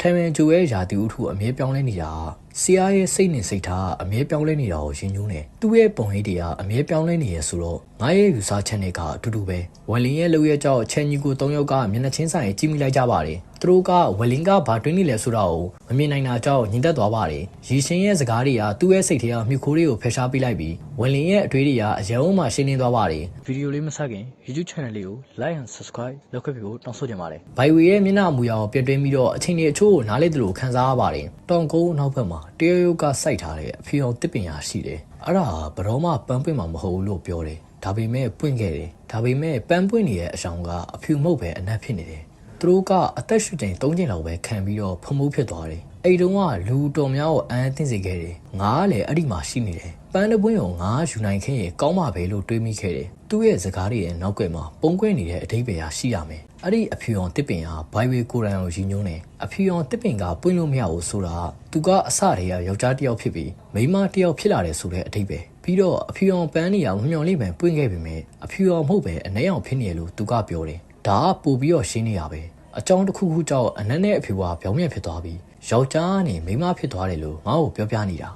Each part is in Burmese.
ထိုင်ဝမ်ဂျိုရဲ့ယာတီဥထုအမြဲပြောင်းလဲနေတာ ဆရာရဲ့စိတ်နဲ့စိတ်ထားအမြဲပြောင်းလဲနေတာကိုရင်ညူးနေသူ့ရဲ့ပုံရိပ်တွေကအမြဲပြောင်းလဲနေရဆိုတော့ငါရဲ့ယူဆချက်တွေကအတူတူပဲဝယ်လင်ရဲ့လုပ်ရဲ့ကြောင့်ချန်ညီကို၃ယောက်ကမျက်နှာချင်းဆိုင်ကြည့်မိလိုက်ကြပါတယ်သူတို့ကဝယ်လင်ကဘာတွင်းနေလဲဆိုတာကိုမမြင်နိုင်တာကြောင့်ညင်သက်သွားပါတယ်ရီရှင်ရဲ့စကားတွေကသူ့ရဲ့စိတ်ထဲကမြှုပ်ခိုးတွေကိုဖယ်ရှားပေးလိုက်ပြီးဝယ်လင်ရဲ့အတွေးတွေကအယံအောင်မှရှင်းလင်းသွားပါတယ်ဗီဒီယိုလေးမဆက်ခင် YouTube channel လေးကို like and subscribe လုပ်ခဲ့ပြီးဖို့တောင်းဆိုချင်ပါတယ်ဘိုင်ဝေရဲ့မျက်နှာအမူအရာကိုပြတွင်းပြီးတော့အချိန်ကြီးအချို့ကိုနားလေသလိုခံစားရပါတယ်တောင်ကုန်းနောက်ဘက်မှာတရရုပ်ကစိုက်ထားတဲ့အဖီအောင်တစ်ပင်ရာရှိတယ်အဲ့ဒါဘရောမှပန်းပွင့်မှာမဟုတ်ဘူးလို့ပြောတယ်ဒါပေမဲ့ပွင့်ခဲ့တယ်ဒါပေမဲ့ပန်းပွင့်နေတဲ့အဆောင်ကအဖြူမဟုတ်ပဲအနက်ဖြစ်နေတယ်သူတို့ကအသက်ရှူချိန်၃ချိန်လောက်ပဲခံပြီးတော့ဖုံမိုးဖြစ်သွားတယ်အဲ့တုန်းကလူတော်များကိုအန်းသိစေခဲ့တယ်ငါကလည်းအဲ့ဒီမှာရှိနေတယ်ပန်းတပွင့်ကိုငါယူနိုင်ခဲ့ရင်ကောင်းမှာပဲလို့တွေးမိခဲ့တယ်သူ့ရဲ့စကားတွေရဲ့နောက်ကွယ်မှာပုံကွဲနေတဲ့အတိတ်ပဲရှိရမယ် အဲ့ဒီအဖြူအောင်တစ်ပင်ဟာဘိုင်ဝေကိုရန်ကိုရည်ညွှန်းတယ်အဖြူအောင်တစ်ပင်ကပွင့်လို့မရဘူးဆိုတာသူကအစတည်းကယောက်ျားတစ်ယောက်ဖြစ်ပြီးမိန်းမတစ်ယောက်ဖြစ်လာတယ်ဆိုတဲ့အတိတ်ပဲပြီးတော့အဖြူအောင်ပန်းနေရမမျော်လင့်ပဲပွင့်ခဲ့ပေမဲ့အဖြူအောင်မဟုတ်ပဲအနှဲအောင်ဖြစ်နေလို့သူကပြောတယ်ဒါကပို့ပြီးတော့ရှင်းနေရပဲအကြောင်းတစ်ခုခုကြောင့်အနက်နဲ့အဖြူကပြောင်းပြန်ဖြစ်သွားပြီးယောက်ျားကနေမိန်းမဖြစ်သွားတယ်လို့ငါ့ကိုပြောပြနေတာ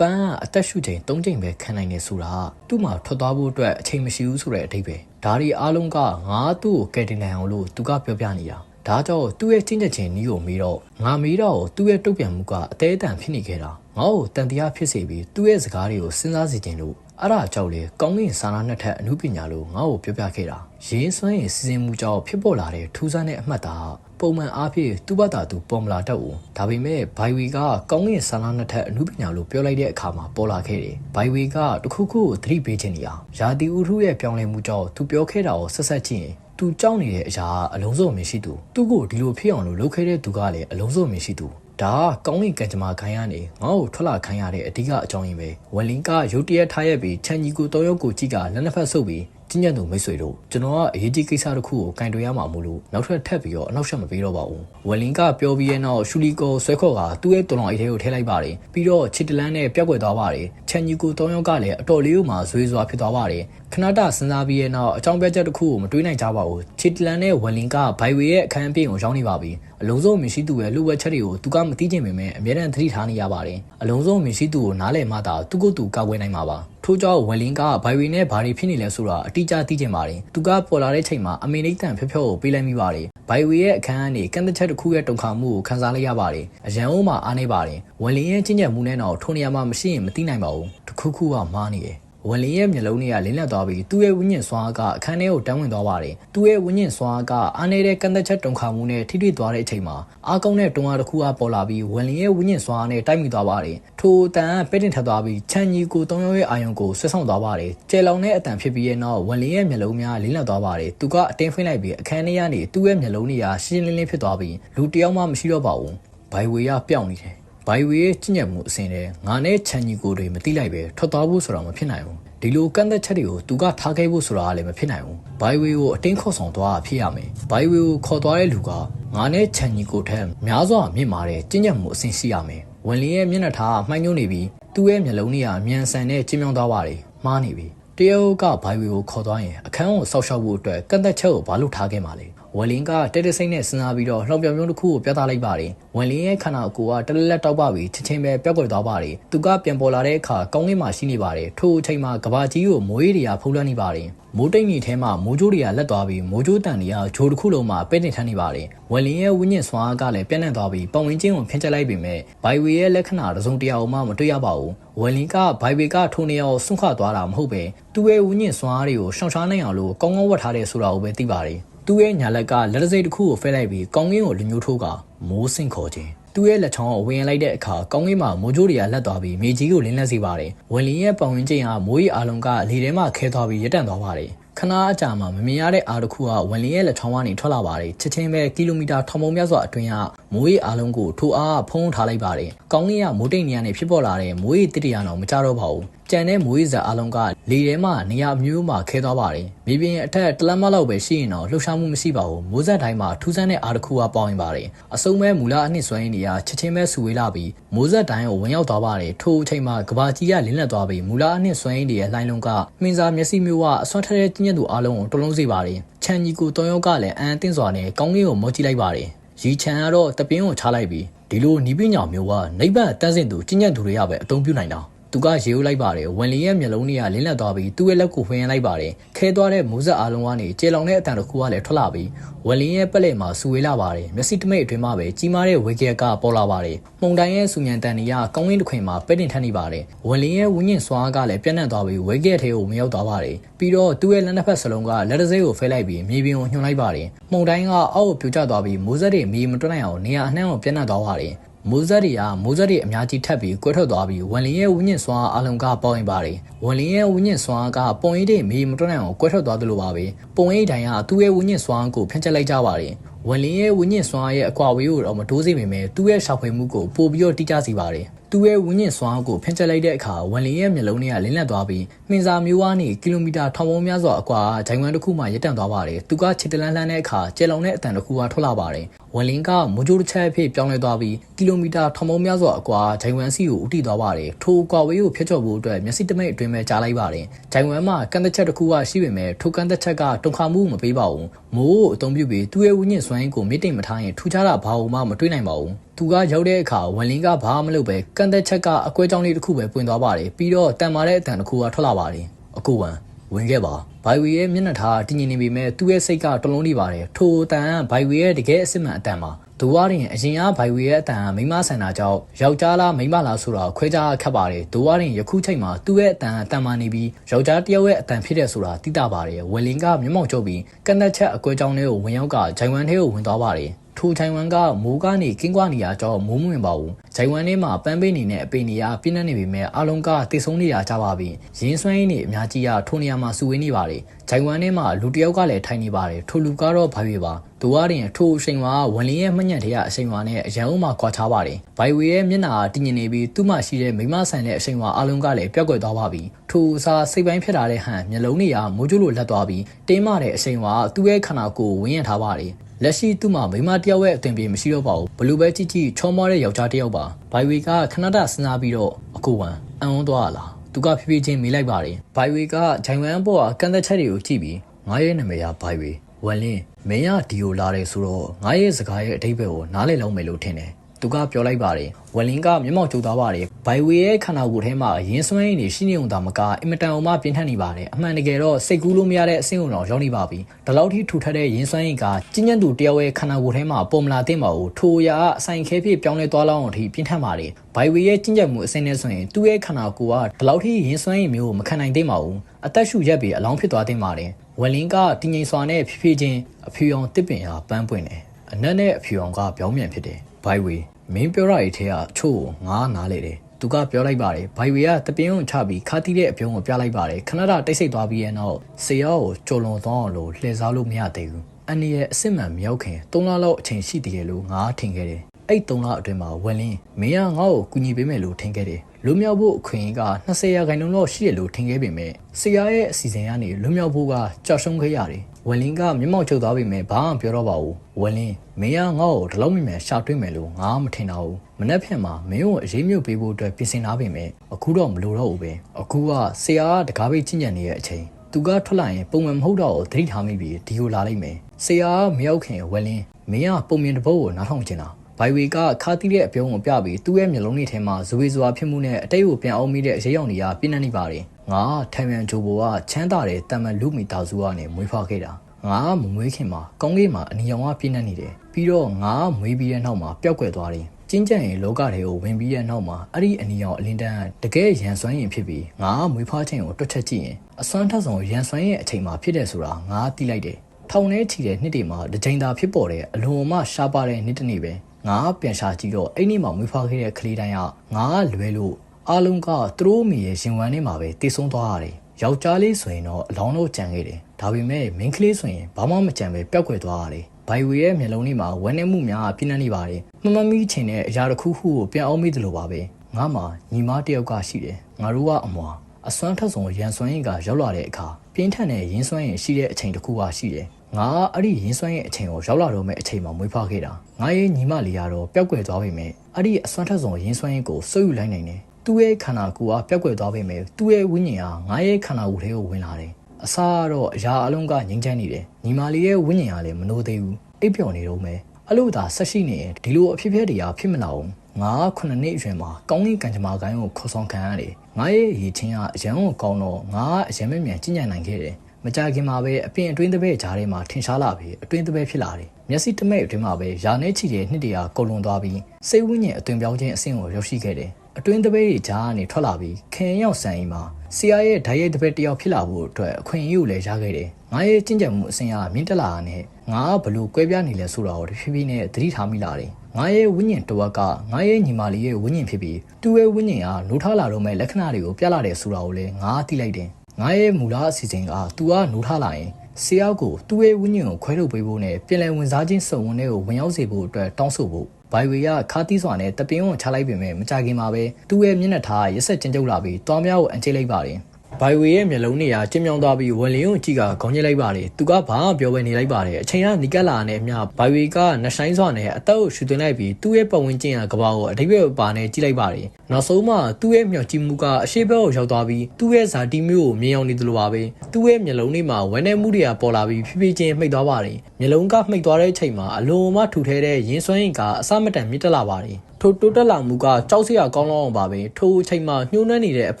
ပန်းကအသက်ရှူချိန်၃ချိန်ပဲခံနိုင်နေဆိုတာသူ့မှာထွက်သွားဖို့အတွက်အချိန်မရှိဘူးဆိုတဲ့အဓိပ္ပာယ်ဒါဒီအားလုံးကငါသူ့ကိုကယ်တင်နိုင်အောင်လို့သူကပြောပြနေတာဒါကြောင့်သူ့ရဲ့ချင်းချက်ချင်းနီးကိုမေးတော့ငါမေးတော့သူ့ရဲ့တုတ်ပြန်မှုကအသေးအတန်ဖြစ်နေခဲ့တာငါ့ကိုတန်တရားဖြစ်စေပြီးသူ့ရဲ့စကားတွေကိုစဉ်းစားစေခြင်းလို့အဲ့ဒါကြောင့်လေကောင်းကင်စာနာနှစ်ထပ်အမှုပညာလို့ငါ့ကိုပြောပြခဲ့တာရင်းစွမ်းရင်စီစဉ်မှုကြောင့်ဖြစ်ပေါ်လာတဲ့ထူးဆန်းတဲ့အမှတ်သား ပုံမှန်အားဖြင့်သူ့ဘာသာသူပေါ်မလာတတ်ဘူးဒါပေမဲ့ဘိုင်ဝီကကောင်းကင်စာနာနှစ်ထပ်အမှုပညာလို့ပြောလိုက်တဲ့အခါမှာပေါ်လာခဲ့တယ်ဘိုင်ဝီကတခုခုကိုသတိပေးခြင်းနေရာယာတီဥထုရဲ့ပြောင်းလဲမှုကြောင့်သူပြောခဲ့တာကိုဆက်ဆက်ကြည့်ရင်သူကြောက်နေတဲ့အရာအလုံးစုံမရှိသူသူ့ကိုဒီလိုဖြစ်အောင်လို့လုပ်ခဲ့တဲ့သူကလည်းအလုံးစုံမရှိသူဒါကကောင်းကင်ကံကြမ္မာခိုင်းရနေငါ့ကိုထွက်လာခိုင်းရတဲ့အဓိကအကြောင်းရင်းပဲဝလင်ကရုတ်တရက်ထားရက်ပြီးချန်ကြီးကိုတောရုပ်ကိုကြည့်ကလက်နှစ်ဖက်ဆုပ်ပြီး ကြီးညံ့သူမိတ်ဆွေတို့ကျွန်တော်ကအရေးကြီးကိစ္စတစ်ခုကိုကင်တွယ်ရမှာမို့လို့နောက်ထပ်ထပ်ပြီးတော့အနောက်ရှက်မပေးတော့ပါဘူးဝလင်ကပြောပြီးရဲ့နောက်ရှူလီကိုဆွဲခေါ်ကသူ့ရဲ့တော်လောင်အိတ်ထဲကိုထည့်လိုက်ပါတယ်ပြီးတော့ချစ်တလန်းနဲ့ပြောက်ွယ်သွားပါတယ်ချန်ကြီးကိုတောရုပ်ကလည်းအတော်လေးကိုမှဇွေးစွာဖြစ်သွားပါတယ်ခဏတာစဉ်းစားပြီးရဲ့နောက်အကြောင်းပြချက်တစ်ခုကိုမတွေးနိုင်ကြပါဘူးချစ်တလန်နဲ့ဝလင်ကဘိုင်ဝေရဲ့အခန်းအပြင်ကိုရောက်နေပါပြီ အလုံးစုံမရှိသူရဲ့လူဝက်ချက်တွေကိုသူကမသိချင်ပေမဲ့အမြဲတမ်းသတိထားနေရပါတယ်အလုံးစုံမရှိသူကိုနားလည်မှသာသူ့ကိုယ်သူကာကွယ်နိုင်မှာပါထို့ကြောင့်ဝလင်ကဘိုင်ဝေနဲ့ဘာတွေဖြစ်နေလဲဆိုတာအတိအကျသိချင်ပါတယ်သူကပေါ်လာတဲ့ချိန်မှာအမေနိတ်တန်ဖျော့ဖျော့ကိုပေးလိုက်မိပါတယ်ဘိုင်ဝေရဲ့အခန်းကနေကန့်သက်ချက်တစ်ခုရဲ့တုံခါမှုကိုခန်းစားလိုက်ရပါတယ်အရန်အိုးမှာအားနေပါတယ်ဝလင်ရဲ့ချင်းချက်မှုနဲ့တော့ထိုနေရာမှာမရှိရင်မသိနိုင်ပါဘူးတခုခုကမားနေတယ် ဝလင်းရဲ့မျက်လုံးတွေကလင်းလက်သွားပြီးသူ့ရဲ့ဝိညာဉ်စွာကအခန်းထဲကိုတန်းဝင်သွားပါတယ်။သူ့ရဲ့ဝိညာဉ်စွာကအားနေတဲ့ကန့်သက်ချက်တုံခါမှုနဲ့ထိထိသွားတဲ့အချိန်မှာအားကောင်းတဲ့တွန်းအားတစ်ခုအားပေါ်လာပြီးဝလင်းရဲ့ဝိညာဉ်စွာနဲ့တိုက်မိသွားပါတယ်။ထိုအတန်ပဲ့တင်ထပ်သွားပြီးချန်ကြီးကိုတုံးရောရဲ့အာယုံကိုဆွဲဆောင်သွားပါတယ်။ကျဲလောင်တဲ့အတန်ဖြစ်ပြီးရဲ့နောက်ဝလင်းရဲ့မျက်လုံးများလင်းလက်သွားပါတယ်။သူကအတင်းဖိလိုက်ပြီးအခန်းထဲကနေသူ့ရဲ့မျက်လုံးတွေကရှင်းလင်းလင်းဖြစ်သွားပြီးလူတယောက်မှမရှိတော့ပါဘူး။ဘိုင်ဝေရပျောက်နေတယ်။ ဘိုင်ဝေရဲ့ကျင့်ကြံမှုအစဉ်နဲ့ငါနဲ့ချန်ကြီးကိုတွေမတိလိုက်ပဲထွက်သွားဖို့ဆိုတာမဖြစ်နိုင်ဘူးဒီလိုကန့်သက်ချက်တွေကိုသူကထားခဲ့ဖို့ဆိုတာကလည်းမဖြစ်နိုင်ဘူးဘိုင်ဝေကိုအတင်းခေါ်ဆောင်သွားတာဖြစ်ရမယ်ဘိုင်ဝေကိုခေါ်သွားတဲ့လူကငါနဲ့ချန်ကြီးကိုထက်များစွာမြင့်မာတဲ့ကျင့်ကြံမှုအဆင့်ရှိရမယ်ဝင်လင်းရဲ့မျက်နှာထားမှိုင်းညွှန်းနေပြီးသူ့ရဲ့မျက်လုံးတွေကမြန်ဆန်တဲ့ကျဉ်းမြောင်းသွားပါတယ်မှားနေပြီတရုတ်ကဘိုင်ဝေကိုခေါ်သွားရင်အခန်းကိုဆောက်ရှောက်ဖို့အတွက်ကန့်သက်ချက်ကိုဘာလို့ထားခဲ့မှာလဲ ဝလင်ကတဲတစိမ့်နဲ့စဉ်းစားပြီးတော့လှောင်ပြောင်ပြုံးတစ်ခုကိုပြသလိုက်ပါတယ်။ဝလင်ရဲ့ခန္ဓာကိုယ်ကတလက်လက်တောက်ပပြီးချက်ချင်းပဲပျောက်ကွယ်သွားပါတယ်။သူကပြန်ပေါ်လာတဲ့အခါကောင်းကင်မှာရှိနေပါတယ်။ထိုအချိန်မှာကဘာကြီးကိုမိုးရီတွေကဖုံးလွှမ်းနေပါတယ်။မိုးတိမ်ကြီးထဲမှာမိုးကြိုးတွေကလက်သွားပြီးမိုးကြိုးတန်တွေကဂျိုးတစ်ခုလုံးမှာပဲ့တင်ထမ်းနေပါတယ်။ဝလင်ရဲ့ဝိညာဉ်စွာကလည်းပြန့်နှံ့သွားပြီးပတ်ဝန်းကျင်ကိုဖျက်ချလိုက်ပေမဲ့ဘိုင်ဝေရဲ့လက္ခဏာတစုံတရာမှမတွေ့ရပါဘူး။ဝလင်ကဘိုင်ဝေကထိုနေရာကိုဆွန့်ခွာသွားတာမဟုတ်ပဲသူ့ရဲ့ဝိညာဉ်စွာတွေကိုရှောင်ရှားနိုင်အောင်လို့ကောင်းကောင်းဝတ်ထားတယ်ဆိုတာကိုပဲသိပါတယ်။ သူ့ရဲ့ညာလက်ကလက်တစိတ်တစ်ခုကိုဖဲလိုက်ပြီးကောင်းကင်ကိုလူမျိုးထိုးကမိုးဆင့်ခေါ်ခြင်းသူ့ရဲ့လက်ချောင်းကိုဝင်လိုက်တဲ့အခါကောင်းကင်မှာမိုးကြိုးတွေကလက်သွားပြီးမြေကြီးကိုလင်းလက်စေပါတယ်။ဝင်လင်းရဲ့ပတ်ဝန်းကျင်ကမိုးရီအားလုံးကလေထဲမှာခဲသွားပြီးရပ်တန့်သွားပါတယ်။ခဏအကြာမှာမမြင်ရတဲ့အားတစ်ခုကဝင်လင်းရဲ့လက်ချောင်းကနေထွက်လာပါတယ်။ချက်ချင်းပဲကီလိုမီတာထောင်ပေါင်းများစွာအတွင်းကမိုးရီအားလုံးကိုထိုအားဖုံးထားလိုက်ပါတယ်။ကောင်းကင်ကမိုးတိမ်နေရာနဲ့ဖြစ်ပေါ်လာတဲ့မိုးရီတစ်တရာတော့မကြတော့ပါဘူး။ ကြံတဲ့မိုးရီဇာအားလုံးကလေထဲမှာနေရာမျိုးမှာခဲသွားပါတယ်။မြေပြင်အထက်တလမ်းမလောက်ပဲရှိရင်တော့လှုပ်ရှားမှုမရှိပါဘူး။မိုးဆက်တိုင်းမှာထူးဆန်းတဲ့အားတစ်ခုကပေါဝင်ပါတယ်။အစုံမဲ့မူလအနှစ်စွမ်းရင်းတွေကချက်ချင်းပဲဆူဝေးလာပြီးမိုးဆက်တိုင်းကိုဝင်ရောက်သွားပါတယ်။ထိုအချိန်မှာကဘာကြီးကလင်းလက်သွားပြီးမူလအနှစ်စွမ်းရင်းတွေရဲ့လှိုင်းလုံးကမှင်စာမျက်စိမျိုးကအစွမ်းထက်တဲ့ကျဉ်းကျဉ်သူအားလုံးကိုတလုံးစေပါတယ်။ချန်ကြီးကိုတောင်ရောက်ကလည်းအန်အသင့်စွာနဲ့ကောင်းကင်ကိုမောကြည့်လိုက်ပါတယ်။ရီချန်ကတော့တပင်းကိုချလိုက်ပြီးဒီလိုနီးပညာမျိုးကနိဗ္ဗာန်တန်းစင်သူကျင့်ကြံသူတွေရပဲအသုံးပြုနိုင်တာ သူကရေဦးလိုက်ပါတယ်ဝင်လီရဲ့မျက်လုံးတွေကလင်းလက်သွားပြီးသူ့ရဲ့လက်ကိုဖွင့်ရလိုက်ပါတယ်ခဲသွားတဲ့မိုးဆက်အားလုံးကနေကျေလောင်တဲ့အတန်တစ်ခုကလည်းထွက်လာပြီးဝင်လီရဲ့ပက်လက်မှာစူဝေးလာပါတယ်မျက်စိတမိတ်အတွင်းမှာပဲကြီးမားတဲ့ဝေကက်ကပေါ်လာပါတယ်မှုန်တိုင်းရဲ့စူညံတန်တွေကကောင်းကင်တစ်ခွင်မှာပဲ့တင်ထက်နေပါတယ်ဝင်လီရဲ့ဝင်းညင်စွာကလည်းပြန့်နှံ့သွားပြီးဝေကက်ထဲကိုမရောက်သွားပါတယ်ပြီးတော့သူ့ရဲ့လက်နှစ်ဖက်စလုံးကလက်တစ်စိတ်ကိုဖဲလိုက်ပြီးမြေပြင်ကိုညှွန်လိုက်ပါတယ်မှုန်တိုင်းကအောက်ကိုပြိုကျသွားပြီးမိုးဆက်တွေမြေမတွက်နိုင်အောင်နေရာအနှံ့ကိုပြန့်နှံ့သွားပါတယ် မိုးဆက်တွေကမိုးဆက်တွေအများကြီးထပ်ပြီးကွဲထွက်သွားပြီးဝန်လင်းရဲ့ဝင်းညင်စွာအလုံးကပေါင်းရင်ပါတယ်ဝန်လင်းရဲ့ဝင်းညင်စွာကပုံရိပ်တွေမေးမတွန်းနိုင်အောင်ကွဲထွက်သွားသလိုပါပဲပုံရိပ်တိုင်းကသူ့ရဲ့ဝင်းညင်စွာကိုဖျက်ချက်လိုက်ကြပါတယ်ဝန်လင်းရဲ့ဝင်းညင်စွာရဲ့အကွာဝေးကိုတော့မတိုးစေပေမဲ့သူ့ရဲ့ရှာဖွေမှုကိုပို့ပြီးတော့တိကျစေပါတယ်သူ့ရဲ့ဝင်းညင်စွာကိုဖျက်ချက်လိုက်တဲ့အခါဝန်လင်းရဲ့မျက်လုံးတွေကလင်းလက်သွားပြီးမှင်စာမျိုးဝါးနေကီလိုမီတာထောင်ပေါင်းများစွာအကွာဂျိုင်ဝမ်တစ်ခုမှရပ်တန့်သွားပါတယ်သူကခြေတလန်းလန်းတဲ့အခါကျဲလောင်တဲ့အတန်တစ်ခုကထွက်လာပါတယ် ဝန်လင်းကမိုးကြိုးတစ်ချက်အဖြစ်ပြောင်းလဲသွားပြီးကီလိုမီတာထောင်ပေါင်းများစွာအကွာဂျိုင်ဝမ်စီကိုဦးတည်သွားပါတယ်ထိုအကွာဝေးကိုဖျက်ချော်ဖို့အတွက်မျက်စိတမိတ်အတွင်းမှာကြားလိုက်ပါတယ်ဂျိုင်ဝမ်မှာကန့်သက်ချက်တစ်ခုကရှိပေမဲ့ထိုကန့်သက်ချက်ကတုံခါမှုမပေးပါဘူးမိုးကိုအသုံးပြုပြီးသူ့ရဲ့ဝင်းညင်စွမ်းကိုမြင့်တင်မထားရင်ထူခြားတာဘာမှမတွေးနိုင်ပါဘူးသူကရောက်တဲ့အခါဝန်လင်းကဘာမှမလုပ်ပဲကန့်သက်ချက်ကအကွဲကြောင်းလေးတစ်ခုပဲပွင့်သွားပါတယ်ပြီးတော့တန်မာတဲ့အတန်တစ်ခုကထွက်လာပါတယ်အကူဝံ ဝင်ခဲ့ပါဘိုင်ဝီရဲ့မျက်နှာထားတည်ငြိမ်နေပေမဲ့သူ့ရဲ့စိတ်ကတလုံးနေပါတယ်ထိုအတန်ကဘိုင်ဝီရဲ့တကယ်အစ်စ်မှန်အတန်ပါသူဝါရင်အရင်ကဘိုင်ဝီရဲ့အတန်ကမိမဆန်တာကြောင့်ယောက်ျားလားမိန်းမလားဆိုတာခွဲခြားခက်ပါတယ်သူဝါရင်ယခုချိန်မှာသူ့ရဲ့အတန်အတန်မှနေပြီးယောက်ျားတစ်ယောက်ရဲ့အတန်ဖြစ်တဲ့ဆိုတာသိတာပါတယ်ဝယ်လင်ကမျက်မှောင်ကျုပ်ပြီးကန့်သက်ချက်အကွဲကြောင်းလေးကိုဝင်ရောက်ကဂျိုင်ဝမ်ထဲကိုဝင်သွားပါတယ် ထိုချိုင်ဝမ်ကမိုးကနေကင်းကွာနေရကြောမိုးမဝင်ပါဘူး။ဂျိုင်ဝမ်ထဲမှာပန်းပေးနေတဲ့အပေနေရပြင်းနေနေပေမဲ့အလုံးကတိတ်ဆုံးနေရကြပါပြီ။ရင်းစွမ်းရင်းနေအများကြီးကထိုနေရာမှာစုဝေးနေပါတယ်။ဂျိုင်ဝမ်ထဲမှာလူတယောက်ကလည်းထိုင်နေပါတယ်။ထိုလူကတော့ဘာဖြစ်ပါ။သူကရင်ထိုအချိန်မှာဝန်လင်းရဲ့မှညံ့တဲ့အချိန်မှာနဲ့အရန်ဦးမှာကွာခြားပါတယ်။ဘိုင်ဝေရဲ့မျက်နှာတည်ငြိမ်နေပြီးသူ့မှာရှိတဲ့မိမဆန်တဲ့အချိန်မှာအလုံးကလည်းပျောက်ကွယ်သွားပါပြီ။ထိုအစားစိတ်ပိုင်းဖြစ်လာတဲ့ဟန်မျက်လုံးတွေကမိုးကြိုးလိုလက်သွားပြီးတင်းမာတဲ့အချိန်မှာသူ့ရဲ့ခန္ဓာကိုယ်ဝင်းရထားပါတယ်။ လက်ရှိသူ့မှာမိမတယောက်ရဲ့အသွင်ပြေမရှိတော့ပါဘူးဘလူပဲကြည့်ကြည့်ချောမောတဲ့ယောက်ျားတယောက်ပါဘိုင်ဝေကခဏတစဉ်းစားပြီးတော့အကူဝံအံဝန်းသွားလားသူကဖြည်းဖြည်းချင်းမေးလိုက်ပါတယ်ဘိုင်ဝေကဂျိုင်ဝမ်ပေါ်ကကန်သက်ချက်တွေကိုကြည့်ပြီးငါရဲ့နာမည်ကဘိုင်ဝေဝမ်လင်းမင်းကဒီကိုလာတယ်ဆိုတော့ငါရဲ့စကားရဲ့အဓိပ္ပာယ်ကိုနားလည်လုံးမယ်လို့ထင်တယ် သူကပြောလိုက်ပါတယ်ဝလင်းကမျက်မှောက်ကျသွားပါတယ်ဘိုင်ဝေရဲ့ခန္ဓာကိုယ်ထဲမှာရင်းစွမ်းရည်တွေရှိနေုံသာမကအင်မတန်အောင်မှပြင်းထန်နေပါတယ်အမှန်တကယ်တော့စိတ်ကူးလို့မရတဲ့အဆင့်ကိုတော့ရောက်နေပါပြီဒီလောက်ထိထူထပ်တဲ့ရင်းစွမ်းရည်ကကျဉ်းကျဉ်သူတယောက်ရဲ့ခန္ဓာကိုယ်ထဲမှာပုံမလာသင့်ပါဘူးထိုအရာအဆိုင်ခဲဖြစ်ပြောင်းလဲသွားလောက်အောင်ထိပြင်းထန်ပါတယ်ဘိုင်ဝေရဲ့ကျဉ်းကျက်မှုအဆင့်နဲ့ဆိုရင်သူ့ရဲ့ခန္ဓာကိုယ်ကဒီလောက်ထိရင်းစွမ်းရည်မျိုးကိုမခံနိုင်သင့်ပါဘူးအသက်ရှူရက်ပြီးအလောင်းဖြစ်သွားသင့်ပါတယ်ဝလင်းကတင်းငိမ်စွာနဲ့ဖြည်းဖြည်းချင်းအဖြူအောင်တစ်ပင်အားပန်းပွင့်တယ်အနက်နဲ့အဖြူအောင်ကပြောင်းပြန်ဖြစ်တယ် ဘိုင်ဝေမင်းပြောရတဲ့ထဲကအချို့ငါနားလေတယ်သူကပြောလိုက်ပါတယ်ဘိုင်ဝေကတပင်းုံချပြီးခါတီးတဲ့အပြုံးကိုပြလိုက်ပါတယ်ခဏတာတိတ်ဆိတ်သွားပြီးရဲ့နောက်ဆေရောကိုကြုံလွန်သွားအောင်လို့လှည့်စားလို့မရသေးဘူးအန်ဒီရဲ့အစ်စ်မှန်မြောက်ခင်၃လလောက်အချိန်ရှိသေးတယ်လို့ငါထင်ခဲ့တယ်အဲ့၃လအတွင်းမှာဝက်လင်းမင်းကငါ့ကိုကူညီပေးမယ်လို့ထင်ခဲ့တယ် လွမြောက်ဖို့အခွင့်အရေးက20ရာခိုင်နှုန်းလောက်ရှိတယ်လို့ထင်ခဲ့ပေမဲ့ဆရာရဲ့အစီအစဉ်ကနေလွမြောက်ဖို့ကကြောက်ရှုံးခဲ့ရတယ်ဝက်လင်းကမျက်မှောက်ချုပ်သွားပြီမဲ့ဘာမှပြောတော့ပါဘူးဝက်လင်းမင်းကငါ့ကိုဒီလောက်မြင်မြန်ရှာတွေ့မယ်လို့ငါမထင်တော့ဘူးမနေ့ဖြန်မှာမင်းကိုအရေးမြုပ်ပေးဖို့အတွက်ပြင်ဆင်ထားပေမဲ့အခုတော့မလိုတော့ဘူးပဲအခုကဆရာကတကားပိတ်ချင်းညံနေတဲ့အချိန်သူကထွက်လာရင်ပုံမှန်မဟုတ်တော့သတိထားမိပြီးဒီကိုလာလိုက်မယ်ဆရာကမရောက်ခင်ဝက်လင်းမင်းကပုံမြင်တစ်ပုတ်ကိုနားထောင်ချင်တာ ဘိုင်ဝေကခါတီးတဲ့အပြုံးကိုပြပြီးသူ့ရဲ့မျက်လုံးတွေထဲမှာဇဝေဇဝါဖြစ်မှုနဲ့အတိတ်ကိုပြန်အောင်မိတဲ့အရေးရောင်တွေကပြင်းနေနေပါတယ်ငါထိုင်မြန်ဂျိုဘိုကချမ်းသာတဲ့တမန်လူမီတာစုကနေမွေးဖွားခဲ့တာငါမမွေးခင်မှာကောင်းကင်မှာအနီရောင်ကပြင်းနေတယ်ပြီးတော့ငါမွေးပြီးတဲ့နောက်မှာပျောက်ကွယ်သွားတယ်ကျင်းကြံရင်လောကတွေကိုဝင်ပြီးတဲ့နောက်မှာအဲ့ဒီအနီရောင်အလင်းတန်းတကယ်ရန်စွမ်းရင်ဖြစ်ပြီးငါမွေးဖွားခြင်းကိုတွက်ချက်ကြည့်ရင်အစွမ်းထက်ဆုံးရန်စွမ်းရင်အချိန်မှာဖြစ်တယ်ဆိုတာငါသိလိုက်တယ်ထောင်ထဲချီတဲ့နှစ်တွေမှာဒကြိမ်သာဖြစ်ပေါ်တဲ့အလွန်မှရှားပါတဲ့နှစ်တစ်နေ့ပဲ ငါပြန်ရှာကြည့်တော့အဲ့ဒီမှာမွေးဖွားခဲ့တဲ့ကလေးတိုင်းကငါလွဲလို့အားလုံးကသူတို့မိရဲ့ရင်ဝမ်းထဲမှာပဲတည်ဆုံးသွားရတယ်ယောက်ျားလေးဆိုရင်တော့အလောင်းတော့ကြံခဲ့တယ်ဒါပေမဲ့မိန်းကလေးဆိုရင်ဘာမှမကြံပဲပျောက်ကွယ်သွားရတယ်ဘိုင်ဝေရဲ့မျက်လုံးလေးမှာဝမ်းနည်းမှုများပြင်းနေနေပါတယ်မမမီးချင်တဲ့အရာတစ်ခုခုကိုပြန်အောင်မိသလိုပါပဲငါမှညီမတယောက်ကရှိတယ်ငါတို့ကအမွာအစွမ်းထက်ဆုံးရန်စွမ်းရင်ကရောက်လာတဲ့အခါပြင်းထန်တဲ့ရင်းစွမ်းရင်ရှိတဲ့အချိန်တစ်ခုကရှိတယ် ငါအဲ့ဒီရင်းစွမ်းရဲ့အချိန်ကိုရောက်လာတော့မဲ့အချိန်မှာမွေးဖွားခဲ့တာငါရဲ့ညီမလေးကတော့ပျောက်ကွယ်သွားပြီမဲ့အဲ့ဒီအစွမ်းထက်ဆုံးရင်းစွမ်းရင်ကိုစုပ်ယူလိုက်နိုင်တယ်သူ့ရဲ့ခန္ဓာကိုယ်ကပျောက်ကွယ်သွားပြီမဲ့သူ့ရဲ့ဝိညာဉ်ကငါရဲ့ခန္ဓာကိုယ်ထဲကိုဝင်လာတယ်အစားကတော့အရာအလုံးကငြိမ်းချမ်းနေတယ်ညီမလေးရဲ့ဝိညာဉ်ကလည်းမနိုးသေးဘူးအိပ်ပျော်နေတော့မယ်အဲ့လိုသာဆက်ရှိနေရင်ဒီလိုအဖြစ်အပျက်တွေကဖြစ်မလာဘူးငါခုနှစ်နှစ်အရွယ်မှာကောင်းကင်ကံကြမ္မာကိုင်းကိုခေါ်ဆောင်ခံရတယ်ငါရဲ့ရည်ချင်းကအရန်ကိုကောင်းတော့ငါကအရန်မမြန်ကျင့်ကြံနိုင်ခဲ့တယ် မကြခင်မှာပဲအပင်အတွင်းတပည့်ကြားထဲမှာထင်ရှားလာပြီးအတွင်းတပည့်ဖြစ်လာတယ်မျက်စိတမဲအတွင်းမှာပဲယာနဲ့ချီတဲ့နှစ်တရာကုန်လွန်သွားပြီးစိတ်ဝိညာဉ်အတွင်ပြောင်းခြင်းအဆင့်ကိုရောက်ရှိခဲ့တယ်အတွင်းတပည့်တွေကြားကနေထွက်လာပြီးခင်ရောက်ဆန်အိမ်မှာဆရာရဲ့ဓာတ်ရိုက်တပည့်တယောက်ဖြစ်လာဖို့အတွက်အခွင့်အရေးကိုလည်းရခဲ့တယ်ငါရဲ့ကျင့်ကြံမှုအစဉ်အလာမြင့်တက်လာတာနဲ့ငါကဘလို့ကွဲပြားနေလဲဆိုတာကိုတဖြည်းဖြည်းနဲ့သတိထားမိလာတယ်ငါရဲ့ဝိညာဉ်တဝက်ကငါရဲ့ညီမလေးရဲ့ဝိညာဉ်ဖြစ်ပြီးသူ့ရဲ့ဝိညာဉ်ကနိုးထလာတော့မဲ့လက္ခဏာတွေကိုပြလာတယ်ဆိုတာကိုလည်းငါသိလိုက်တယ် ငါရဲ့မူလအစီအစဉ်ကသူကနိုးထလာရင်ဆရာကိုသူ့ရဲ့ဝိညာဉ်ကိုခွဲထုတ်ပေးဖို့နဲ့ပြင်လည်ဝင်စားခြင်းစုံဝင်တွေကိုဝင်ရောက်စေဖို့အတွက်တောင်းဆိုဖို့ဘိုင်ဝေကခါတီးစွာနဲ့တပင်းကိုချလိုက်ပေမဲ့မကြခင်မှာပဲသူ့ရဲ့မျက်နှာထားရက်ဆက်ကျဉ်ကျုပ်လာပြီးတွားများကိုအန်ချိတ်လိုက်ပါတယ် ဘိုင်ဝေရဲ့မျက်လုံးတွေကကျင်းမြောင်းသွားပြီးဝယ်လင်းကိုကြည့်ကခေါင်းညှိလိုက်ပါတယ်သူကဘာမှပြောပဲနေလိုက်ပါတယ်အချိန်ကနီကက်လာနဲ့အမျှဘိုင်ဝေကနှဆိုင်စွာနဲ့အသက်ကိုရှူသွင်းလိုက်ပြီးသူ့ရဲ့ပတ်ဝန်းကျင်ကကဘာကိုအထိပ္ပယ်ပါနဲ့ကြည့်လိုက်ပါတယ်နောက်ဆုံးမှသူ့ရဲ့မျှော်ကြည့်မှုကအရှိဘက်ကိုရောက်သွားပြီးသူ့ရဲ့ဇာတိမျိုးကိုမြင်အောင်နေသလိုပါပဲသူ့ရဲ့မျက်လုံးတွေမှာဝမ်းနည်းမှုတွေကပေါ်လာပြီးဖြည်းဖြည်းချင်းမှိတ်သွားပါတယ်မျက်လုံးကမှိတ်သွားတဲ့အချိန်မှာအလွန်မှထူထဲတဲ့ရင်းစွမ်းရင်ကအစမတန်မြင့်တက်လာပါတယ် ထိုတိုးတက်လာမှုကကြောက်စရာကောင်းလောက်အောင်ပါပဲထိုအချိန်မှာညှိုးနှွမ်းနေတဲ့အပ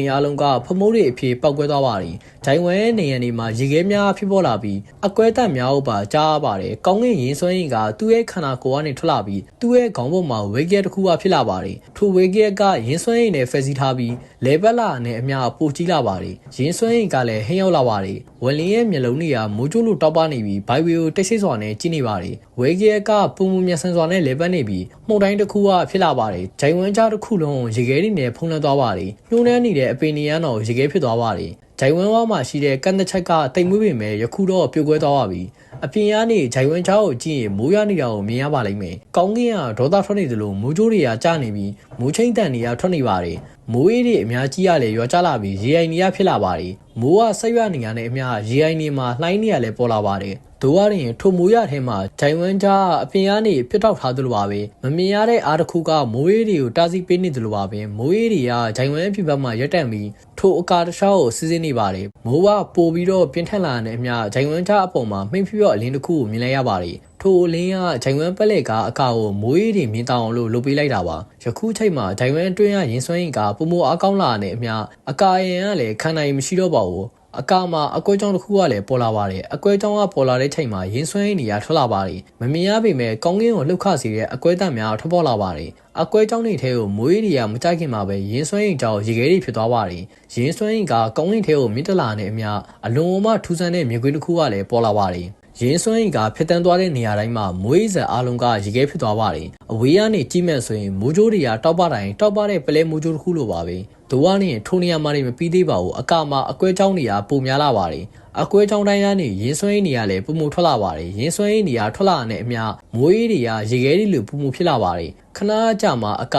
င်အားလုံးကဖမိုးတွေအဖြစ်ပောက်ကွဲသွားပါတယ်ဂျိုင်ဝဲနေရန်ဒီမှာရေခဲများဖြစ်ပေါ်လာပြီးအကွဲတက်များဟုတ်ပါကြားပါတယ်ကောင်းကင်ရင်းစွမ်းရင်ကသူ့ရဲ့ခန္ဓာကိုယ်ကနေထွက်လာပြီးသူ့ရဲ့ခေါင်းပေါ်မှာဝေကက်တစ်ခုကဖြစ်လာပါတယ်ထိုဝေကက်ကရင်းစွမ်းရင်နဲ့ဖက်စီထားပြီးလေဘက်လာနဲ့အများပိုကြီးလာပါတယ်ရင်းစွမ်းရင်ကလည်းဟင်းရောက်လာပါတယ်ဝလင်းရဲ့မျက်လုံးတွေကမိုးကျိုးလိုတောက်ပနေပြီးဘိုင်ဝီကိုတိတ်ဆိတ်စွာနဲ့ကြည့်နေပါတယ်ဝေကက်ကပုံမှုမျက်စံစွာနဲ့လေပတ်နေပြီးမှုန်တိုင်းတစ်ခုကဖြစ်လာပါတယ်ဂျိုင်ဝမ်ကြားတစ်ခုလုံးရေခဲတွေနဲ့ဖုံးလွှမ်းသွားပါတယ်ညှိုးနှမ်းနေတဲ့အပင်နီယန်တော်ရေခဲဖြစ်သွားပါတယ် ဂျိုင်ဝမ်ဝါမှာရှိတဲ့ကန်တစ်ချက်ကတိမ်မွေးပေမဲ့ယခုတော့ပြိုကွဲသွားပါပြီအပြင်ကနေဂျိုင်ဝမ်ချားကိုကြည့်ရင်မိုးရနေတာကိုမြင်ရပါလိမ့်မယ်။ကောင်းကင်ကဒေါသထွက်နေသလိုမိုးကြိုးတွေကကျနေပြီးမိုးချင်းတန်တွေကထွက်နေပါတယ်။မိုးအေးတွေအများကြီးရလေရောကျလာပြီးရေအိုင်တွေကဖြစ်လာပါတယ်။မိုးကဆက်ရွနေရတဲ့အမျှရေအိုင်တွေမှာလှိုင်းတွေလည်းပေါ်လာပါတယ်။ ဒိုးရရင်ထိုမိုးရထဲမှာဂျိုင်ဝမ်ချားအပြင်ကနေပြစ်တောက်ထားသလိုပါပဲ။မမြင်ရတဲ့အားတစ်ခုကမိုးအေးတွေကိုတားဆီးပေးနေသလိုပါပဲ။မိုးအေးတွေကဂျိုင်ဝမ်အဖြစ်ဘက်မှာရက်တန့်ပြီးထိုအကာတခြားကိုစီးစင်းနေပါတယ်။မိုးကပိုပြီးတော့ပြင်းထန်လာတဲ့အမျှဂျိုင်ဝမ်ချားအပေါ်မှာမှိန်ဖြော့အလင်းတစ်ခုကိုမြင်လိုက်ရပါတယ်။ထိုအလင်းကဂျိုင်ဝမ်ပက်လက်ကအကာကိုမိုးအေးတွေမြင်တောင်အောင်လို့လုပ်ပေးလိုက်တာပါ။ယခုချိန်မှာဂျိုင်ဝမ်အတွင်းကရင်စွမ်းရင်ကပုံမအားကောင်းလာတဲ့အမျှအကာရင်ကလည်းခံနိုင်မရှိတော့ပါဘူး။ အကာမှာအကွဲကြောင်တစ်ခုကလည်းပေါ်လာပါတယ်အကွဲကြောင်ကပေါ်လာတဲ့ချိန်မှာရင်းဆွဲနေရထွက်လာပါတယ်မမြင်ရပေမဲ့ကောင်းကင်ကိုလှုပ်ခစေတဲ့အကွဲတံများထွက်ပေါ်လာပါတယ်အကွဲကြောင်တွေထဲကိုမွေးရီယာမကြိုက်ခင်မှာပဲရင်းဆွဲရင်ကြောင်ရေခဲတွေဖြစ်သွားပါတယ်ရင်းဆွဲရင်ကကောင်းကင်ထဲကိုမြင့်တက်လာတဲ့အမျှအလွန်အမထူးဆန်းတဲ့မြေခွေးတစ်ခုကလည်းပေါ်လာပါတယ် ရင်းစွမ်းရင်ကဖျက်တမ်းသွားတဲ့နေရာတိုင်းမှာမွေးစံအားလုံးကရေခဲဖြစ်သွားပါတယ်။အဝေးကနေကြည့်မဲ့ဆိုရင်မိုးကြိုးတွေကတောက်ပတိုင်းတောက်ပတဲ့ပလဲမိုးကြိုးတစ်ခုလိုပါပဲ။ဒိုးကနေထိုနေရာမှာနေမပြီးသေးပါဘူး။အကမှာအကွဲချောင်းတွေကပုံများလာပါတယ်။အကွဲချောင်းတိုင်းကနေရင်းစွမ်းရင်တွေကလည်းပုံမထွက်လာပါတယ်။ရင်းစွမ်းရင်တွေကထွက်လာတဲ့အမျှမွေးတွေကရေခဲတွေလိုပုံမဖြစ်လာပါတယ်။ခဏကြာမှအက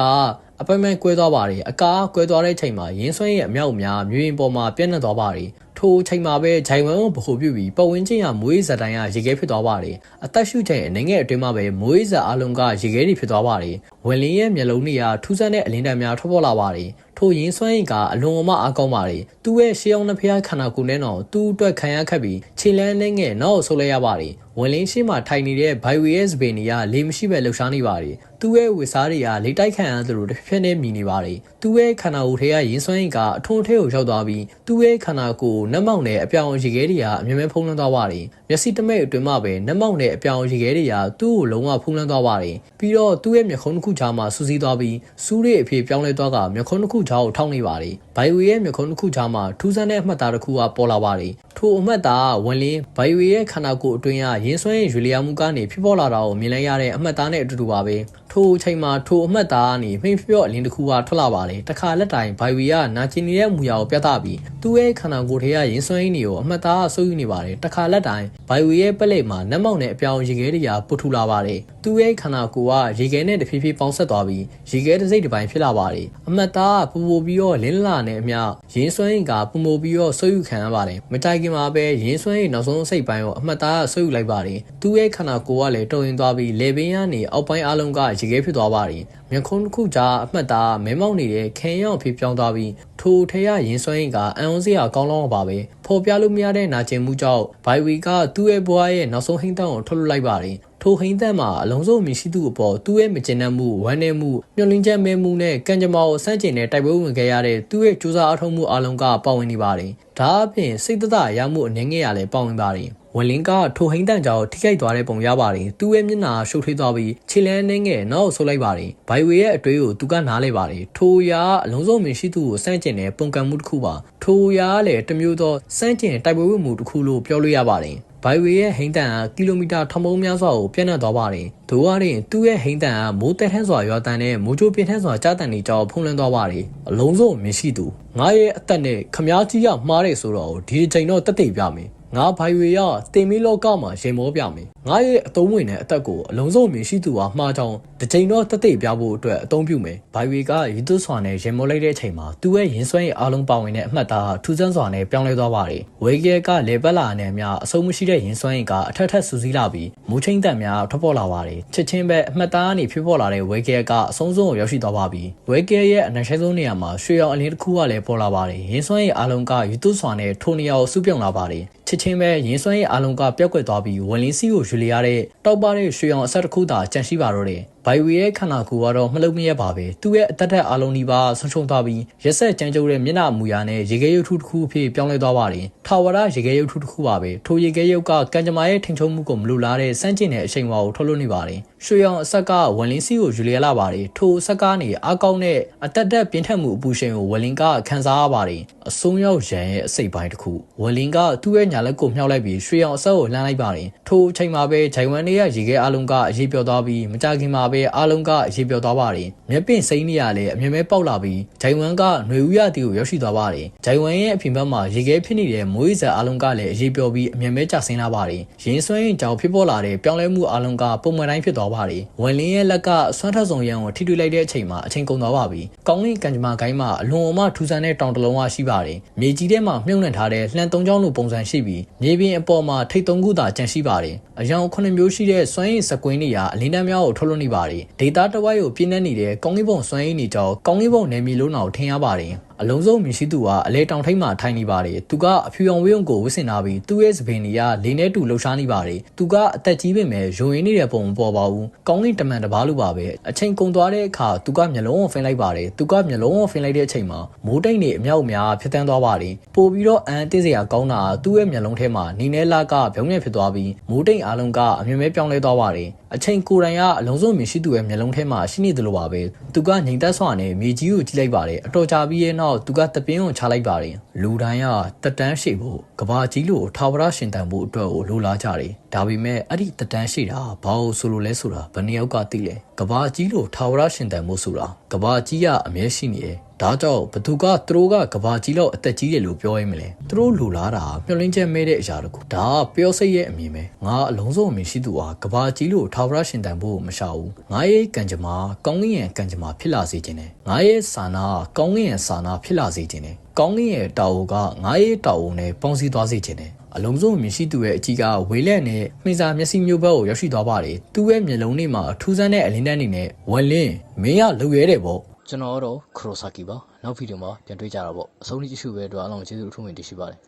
အပိုင်ပိုင်ကွဲသွားပါတယ်။အကာကွဲသွားတဲ့ချိန်မှာရင်းစွမ်းရဲ့အမြောက်များမြေရင်ပေါ်မှာပြန့်နှံ့သွားပါတယ်။ ထိုအချိန်မှာပဲဂျိုင်ဝမ်ကိုဗဟိုပြုပြီးပဝင်းချင်းရမွေးဇက်တိုင်းကရေခဲဖြစ်သွားပါတယ်။အသက်ရှူချိန်အနေငယ်အတွင်းမှာပဲမွေးဇက်အလုံးကရေခဲတွေဖြစ်သွားပါတယ်။ဝင်လင်းရဲ့မျက်လုံးတွေကထူးဆန်းတဲ့အလင်းတန်းများထွက်ပေါ်လာပါတယ်။ ထိုရင်းစွမ်းရင်ကအလွန်အမအားကောင်းပါတယ်။သူ့ရဲ့ရှေးအောင်နှစ်ဖျားခန္ဓာကိုယ်နဲ့တော့သူ့အတွက်ခံရခက်ပြီးခြေလန်းနဲ့ငယ်နောက်ဆုပ်လိုက်ရပါတယ်။ဝင်လင်းရှိမှထိုင်နေတဲ့ဘိုင်ဝီရဲ့စပင်တွေကလေမရှိပဲလှုပ်ရှားနေပါတယ်။သူ့ရဲ့ဝေစားတွေကလေတိုက်ခံရသလိုတစ်ဖက်နဲ့မြည်နေပါတယ်။သူ့ရဲ့ခန္ဓာကိုယ်ထဲကရင်းစွမ်းရင်ကအထုံးထဲကိုရောက်သွားပြီးသူ့ရဲ့ခန္ဓာကိုယ်နက်မောင်နဲ့အပြောင်ရေခဲတွေကအမြဲတမ်းဖုံးလွှမ်းသွားပါတယ်။မျက်စိတမဲအတွင်းမှာပဲနက်မောင်နဲ့အပြောင်ရေခဲတွေကသူ့ကိုလုံးဝဖုံးလွှမ်းသွားပါတယ်။ပြီးတော့သူ့ရဲ့မျက်ခုံးတစ်ခုချာမှာစူးစီးသွားပြီးစူးရဲ့အဖြစ်ပြောင်းလဲသွားကမျက်ခုံးတစ်ခုချာကိုထောက်နေပါတယ်။ဘိုင်ဝီရဲ့မျက်ခုံးတစ်ခုချာမှာထူးဆန်းတဲ့အမှတ်သားတစ်ခုကပေါ်လာပါတယ်။ထိုအမှတ်သားဝင်လင်းဘိုင်ဝီရဲ့ခန္ဓာကိုယ်အတွင်းကရင်းစွမ်းရဲ့ရွေလျာမှုကနေဖြစ်ပေါ်လာတာကိုမြင်လိုက်ရတဲ့အမှတ်သားနဲ့အတူတူပါပဲ ထိုအချိန်မှာထိုအမှတ်သားကနေမှိန်ပြော့အလင်းတစ်ခုကထွက်လာပါတယ်တခါလက်တိုင်ဘိုင်ဝီကနာကျင်နေတဲ့အမူအရာကိုပြသပြီးသူ့ရဲ့ခန္ဓာကိုယ်ထဲကရင်းစွမ်းရင်းတွေကိုအမှတ်သားကစိုးယူနေပါတယ်တခါလက်တိုင်ဘိုင်ဝီရဲ့ပလက်မှာနက်မောက်နဲ့အပြောင်ရေခဲတွေကပုတ်ထူလာပါတယ်သူ့ရဲ့ခန္ဓာကိုယ်ကရေခဲနဲ့တဖြည်းဖြည်းပေါင်းဆက်သွားပြီးရေခဲတစ်စိတ်တစ်ပိုင်းဖြစ်လာပါတယ်အမှတ်သားကပူပူပြီးတော့လင်းလာနဲ့အမျှရင်းစွမ်းရင်းကပူပူပြီးတော့စိုးယူခံရပါတယ်မတိုင်ခင်မှာပဲရင်းစွမ်းရင်းနောက်ဆုံးစိတ်ပိုင်းကိုအမှတ်သားကစိုးယူလိုက်ပါတယ်သူ့ရဲ့ခန္ဓာကိုယ်ကလည်းတုံရင်သွားပြီးလေပင်ကနေအောက်ပိုင်းအလုံးကရေခဲဖြစ်သွားပါတယ်မျက်ခုံးတစ်ခုကြားအမှတ်သားမဲမောက်နေတဲ့ခဲရောင်ဖြစ်ပြောင်းသွားပြီးထိုထဲရရင်စွမ်းရင်ကအံ့ဩစရာကောင်းလောင်းပါပဲဖော်ပြလို့မရတဲ့နာကျင်မှုကြောင့်ဘိုင်ဝီကသူ့ရဲ့ဘွားရဲ့နောက်ဆုံးဟိန်းတောင်းကိုထုတ်လွှတ်လိုက်ပါတယ်ထိုဟိန်းသက်မှာအလုံးစုံမြရှိသူအပေါ်သူ့ရဲ့မကျင်တတ်မှုဝမ်းနည်းမှုမျှော်လင့်ချက်မဲမှုနဲ့ကံကြမ္မာကိုစန့်ကျင်တဲ့တိုက်ပွဲဝင်ခဲ့ရတဲ့သူ့ရဲ့ကြိုးစားအထောက်မှုအလုံးကပါဝင်နေပါတယ်ဒါအပြင်စိတ်သက်သာရမှုအနေငယ်ရလည်းပါဝင်ပါတယ် ဝင်လင်းကထိုဟိန်းတန်ကြောင့်ထိခိုက်သွားတဲ့ပုံရပါတယ်။သူ့ရဲ့မျက်နှာရှုပ်ထွေးသွားပြီးခြေလန်းနှင်းငယ်နောက်ဆုပ်လိုက်ပါတယ်။ဘိုင်ဝေရဲ့အတွေးကိုသူကနားလဲပါတယ်။ထိုရာအလုံးစုံမြင်ရှိသူကိုစန့်ကျင်တဲ့ပုံကံမှုတစ်ခုပါ။ထိုရာကလည်းတစ်မျိုးသောစန့်ကျင်တိုက်ပွဲဝင်မှုတစ်ခုလို့ပြောလို့ရပါတယ်။ဘိုင်ဝေရဲ့ဟိန်းတန်ကကီလိုမီတာထောင်ပေါင်းများစွာကိုပြန့်နှံ့သွားပါတယ်။ဒို့အရင်သူ့ရဲ့ဟိန်းတန်ကမိုးတက်ထန်းစွာရွာတန်နဲ့မိုးကြိုးပြင်းထန်းစွာကြားတန်နေကြောင်းဖုံးလွှမ်းသွားပါတယ်။အလုံးစုံမြင်ရှိသူငါရဲ့အသက်နဲ့ခမားကြီးကမှားတယ်ဆိုတော့ဒီအချိန်တော့တက်သိပြမယ်။ ငါဘိုင်ဝေရတင်မီလောကမှာရင်မောပြမယ်ငါရဲ့အသုံးဝင်တဲ့အသက်ကိုအလုံးစုံမြင်ရှိသူဟာမှားကြောင်းတစ်ချိန်တော့တက်သိပြဖို့အတွက်အသုံးပြုမယ်ဘိုင်ဝေကရီသွဆွာနဲ့ရင်မောလိုက်တဲ့အချိန်မှာသူ့ရဲ့ရင်ဆွဲရဲ့အားလုံးပါဝင်တဲ့အမှတ်သားထူးဆန်းစွာနဲ့ပြောင်းလဲသွားပါတယ်ဝေကဲကလေပတ်လာနဲ့များအဆုံးမရှိတဲ့ရင်ဆွဲရင်ကအထက်ထက်စူးစီးလာပြီးမူချင်းတန်များထွက်ပေါ်လာပါတယ်ချက်ချင်းပဲအမှတ်သားကနေဖြစ်ပေါ်လာတဲ့ဝေကဲကအဆုံးစုံကိုရောက်ရှိသွားပါပြီဝေကဲရဲ့အနှံ့ရှိဆုံးနေရာမှာရွှေရောင်အလင်းတစ်ခုကလည်းပေါ်လာပါတယ်ရင်ဆွဲရဲ့အားလုံးကရီသွဆွာနဲ့ထိုနေရာကိုစုပြုံလာပါတယ်ချက်ချင်းပဲရင်းစွမ်းရဲ့အားလုံးကပျောက်ကွယ်သွားပြီးဝလင်းစီကိုယူလျရတဲ့တောက်ပတဲ့ရွှေအောင်အဆက်တစ်ခုသာကြန့်ရှိပါတော့တယ်ဘိုင်ဝီရဲ့ခန္ဓာကိုယ်ကတော့မလုံမရပါပဲသူ့ရဲ့အသက်ထက်အားလုံးဒီပါဆုံးရှုံးသွားပြီးရက်ဆက်ကြမ်းကြုတ်တဲ့မျက်နှာမူရာနဲ့ရေခဲရုပ်ထုတစ်ခုအဖြစ်ပြောင်းလဲသွားပါတယ်ထာဝရရေခဲရုပ်ထုတစ်ခုပါပဲထိုရေခဲရုပ်ကကံကြမ္မာရဲ့ထိန်ချုံမှုကိုမလိုလားတဲ့စန့်ကျင်တဲ့အချိန်ဝါကိုထုတ်လွှတ်နေပါတယ်ရွှေအောင်အဆက်ကဝလင်းစီကိုယူလျလာပါတယ်ထိုအဆက်ကနေအားကောင်းတဲ့အသက်တက်ပြင်းထန်မှုအပူရှင်ကိုဝလင်ကခန်းစားရပါတယ်အဆုံးရောက်ရန်ရဲ့အစိတ်ပိုင်းတစ်ခုဝလင်ကသူ့ရဲ့ညာလက်ကိုမြှောက်လိုက်ပြီးရွှေအောင်အဆက်ကိုလှမ်းလိုက်ပါတယ်ထိုအချိန်မှာပဲဂျိုင်ဝမ်နေရရေခဲအလုံးကအရေးပြောသွားပြီးမကြခင်မှာပဲအလုံးကအရေးပြောသွားပါတယ်မျက်ပင်စိမ့်နေရလဲအမြဲမဲပေါက်လာပြီးဂျိုင်ဝမ်ကຫນွေဦးရတီကိုရောက်ရှိသွားပါတယ်ဂျိုင်ဝမ်ရဲ့အပြင်ဘက်မှာရေခဲဖြစ်နေတဲ့မိုးရီဇာအလုံးကလည်းအရေးပြောပြီးအမြဲမဲကျဆင်းလာပါတယ်ရင်းစွမ်းရင်ကြောင်ဖြစ်ပေါ်လာတဲ့ပြောင်းလဲမှုအလုံးကပုံမှန်တိုင်းဖြစ်သွားပါတယ်ဝန်လင်းရဲ့လက်ကဆွမ်းထဆုံရန်ကိုထိတွေ့လိုက်တဲ့အချိန်မှာအချိန်ကုန်သွားပါပြီကောင်းကင်ကံကြမ္မာကိုင်းမှာအလွန်အမထူဆန်းတဲ့တောင်တလုံးဝရှိပါတယ်မြေကြီးထဲမှာမြုပ်နှံထားတဲ့လှန်သုံးချောင်းလိုပုံစံရှိပြီးမြေပြင်အပေါ်မှာထိတ်သုံးခုသာကျန်ရှိပါတယ်အယောင်ခုနှစ်မျိုးရှိတဲ့စွမ်းရည်စကွင်းတွေကအလင်းတန်းများကိုထုတ်လွှတ်နေပါတယ်ဒေတာတဝိုက်ကိုပြင်းနှက်နေတဲ့ကောင်းကင်ဘုံစွမ်းရည်နေကြောင်းကောင်းကင်ဘုံနယ်မြေလုံးတော်ထင်ရပါတယ် အလုံးစုံမြရှိသူကအလဲတောင်ထိပ်မှာထိုင်နေပါတယ်သူကအဖြူရောင်ဝေးုံကိုဝစ်စင်ထားပြီးသူ့ရဲ့စပင်တွေကလေးနဲ့တူလှုပ်ရှားနေပါတယ်သူကအသက်ကြီးပေမဲ့ယုံရင်းနေတဲ့ပုံမပေါ်ပါဘူးကောင်းကင်တမန်တပါးလိုပါပဲအချိန်ကုန်သွားတဲ့အခါသူကမျက်လုံးကိုဖင်လိုက်ပါတယ်သူကမျက်လုံးကိုဖင်လိုက်တဲ့အချိန်မှာမိုးတိတ်နေအမြောက်အများဖြစ်တန်းသွားပါတယ်ပို့ပြီးတော့အန်တစ်စရာကောင်းတာသူ့ရဲ့မျက်လုံးထဲမှာနေနေလာကဗျုံနဲ့ဖြစ်သွားပြီးမိုးတိတ်အားလုံးကအမြင်မဲပြောင်းလဲသွားပါတယ်အချိန်ကိုယ်တိုင်ကအလုံးစုံမြင်ရှိသူရဲ့မျက်လုံးထဲမှာရှိနေတယ်လို့ပါပဲသူကငိမ်သက်စွာနဲ့မြေကြီးကိုကြည့်လိုက်ပါတယ်အတော်ကြာပြီးရဲ့နောက်သူကတပင်းကိုချလိုက်ပါတယ်လူတိုင်းကတက်တန်းရှိဖို့ကဘာကြီးလို့ထာဝရရှင်တန်ဖို့အတွက်ကိုလိုလားကြတယ်ဒါပေမဲ့အဲ့ဒီတက်တန်းရှိတာဘာလို့ဆိုလို့လဲဆိုတာဘယ်နှယောက်ကသိလဲကဘာကြီးလို့ထာဝရရှင်တန်ဖို့ဆိုတာကဘာကြီးကအမြဲရှိနေတယ် ဒါကြောင့်ဘသူကသူတို့ကကဘာကြီးလောက်အသက်ကြီးတယ်လို့ပြောရင်းမလဲသူတို့လူလားတာမျောလင်းချက်မဲတဲ့အရာတကူဒါကပျောစိတ်ရဲ့အမြင်ပဲငါအလုံးစုံအမြင်ရှိသူဟာကဘာကြီးလို့ထာဝရရှင်တန်ဖို့မရှာဘူးငါရဲ့ကံကြမ္မာကောင်းကင်ရဲ့ကံကြမ္မာဖြစ်လာစေခြင်းနဲ့ငါရဲ့စာနာကောင်းကင်ရဲ့စာနာဖြစ်လာစေခြင်းနဲ့ကောင်းကင်ရဲ့တာဝကငါရဲ့တာဝနဲ့ပေါင်းစည်းသွားစေခြင်းနဲ့အလုံးစုံမြင်ရှိသူရဲ့အကြီးကဝေလက်နဲ့မှင်စာမျက်စိမျိုးဘက်ကိုရောက်ရှိသွားပါတယ်သူ့ရဲ့မျက်လုံးလေးမှာအထူးဆန်းတဲ့အလင်းတန်းနေနဲ့ဝလင်းမင်းကလှုပ်ရဲတယ်ပေါ့ ကျွန်တော်တော့ခရိုဆာကီပါနောက်ဗီဒီယိုမှာပြန်တွေ့ကြတာပေါ့အဆုံးထိကြည့်ရှုပဲအတွက်အားလုံးကျေးဇူးအထူးတင်ရှိပါတယ်